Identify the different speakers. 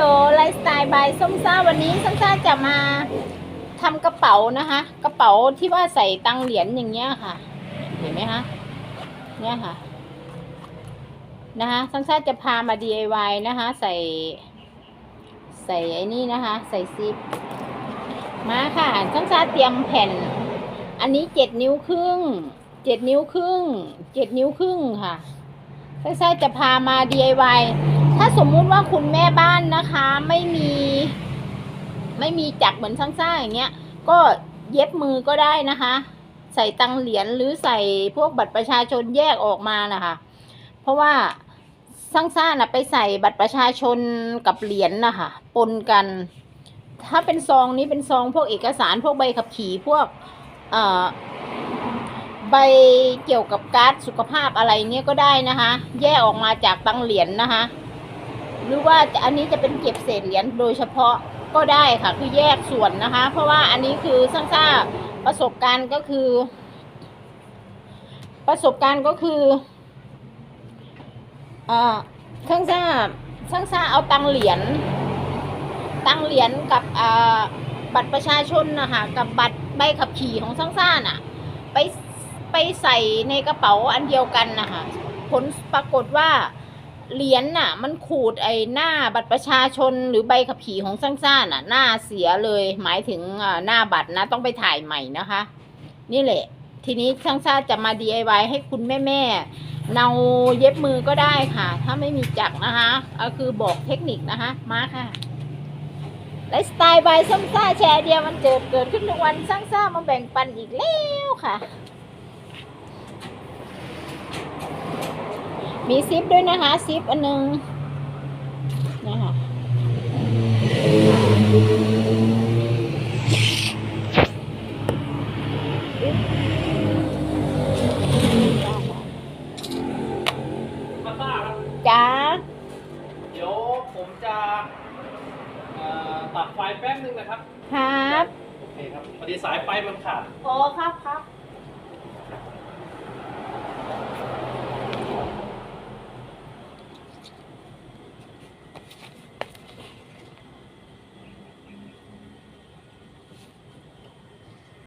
Speaker 1: โหลไลฟ์สไตล์บายส้มซ่าวันนี้ส้มซ่าจะมาทำกระเป๋านะคะ กระเป๋าที่ว่าใส่ตังเหรียญอย่างเงี้ยค่ะ เห็นไหมคะเนี่ยค่ะ นะคะส้มซ่าจะพามา DIY นะคะ ใส่ ใส่ไอ้นี่นะคะ ใส่ซิปมาค่ะส้มซ่าเตรียมแผ่น อันนี้เจ็ดนิ้วครึ่งเจ็ดนิ้วครึ่งเจ็ดนิ้วครึ่งค่ะส้มซ่าจะพามา DIY ถ้าสมมุติว่าคุณแม่บ้านนะคะ ไม่มี ไม่มีจักรเหมือนช่างซ่าอย่างเงี้ย ก็เย็บมือก็ได้นะคะ ใส่ตังเหรียญหรือใส่พวกบัตรประชาชนแยกออกมานะคะ เพราะว่าช่างซ่าน่ะไปใส่บัตรประชาชนกับเหรียญนะคะปนกัน ถ้าเป็นซองนี้เป็นซองพวกเอกสารพวกใบขับขี่พวกเอ่อใบเกี่ยวกับการ์ดสุขภาพอะไรเนี้ยก็ได้นะคะ แยกออกมาจากตังเหรียญนะคะ หรือว่าจะอันนี้จะเป็นเก็บเศษเหรียญโดยเฉพาะก็ได้ค่ะ คือแยกส่วนนะคะ เพราะว่าอันนี้คือสร้างซ่าประสบการณ์ก็คือ ประสบการณ์ก็คือเอ่อช่างซ่าช่างซ่าเอาตังเหรียญตังเหรียญกับอ่าบัตรประชาชนนะคะกับบัตรใบขับขี่ของช่างซ่าน่ะไปไปใส่ในกระเป๋าอันเดียวกันนะคะผลปรากฏว่า เหรียญน่ะ มันขูดไอ้หน้าบัตรประชาชนหรือใบขับขี่ของซ่างซ่าน่ะ หน้าเสียเลย หมายถึงหน้าบัตรนะต้องไปถ่ายใหม่นะคะ นี่แหละ ทีนี้ช่างซ่าจะมา DIY ให้คุณแม่แม่ๆเนาเย็บมือก็ได้ค่ะ ถ้าไม่มีจักรนะคะก็คือบอกเทคนิคนะคะ มาค่ะไลฟ์สไตล์บายส้มซ่าแชร์เดียวมันเกิดเกิดขึ้นทุกวันสร้างซ่ามาแบ่งปันอีกแล้วค่ะ มีซิปด้วยนะคะซิปอันหนึงนะคะอึ๊บ
Speaker 2: มาต้าครับ
Speaker 1: จ้า
Speaker 2: เดี๋ยวผมจะเอ่อตัดไฟแป๊บนึงนะครับ
Speaker 1: ครับ
Speaker 2: โอเคครับพอดีสายไฟมันขาด
Speaker 1: โอ้ครับครับ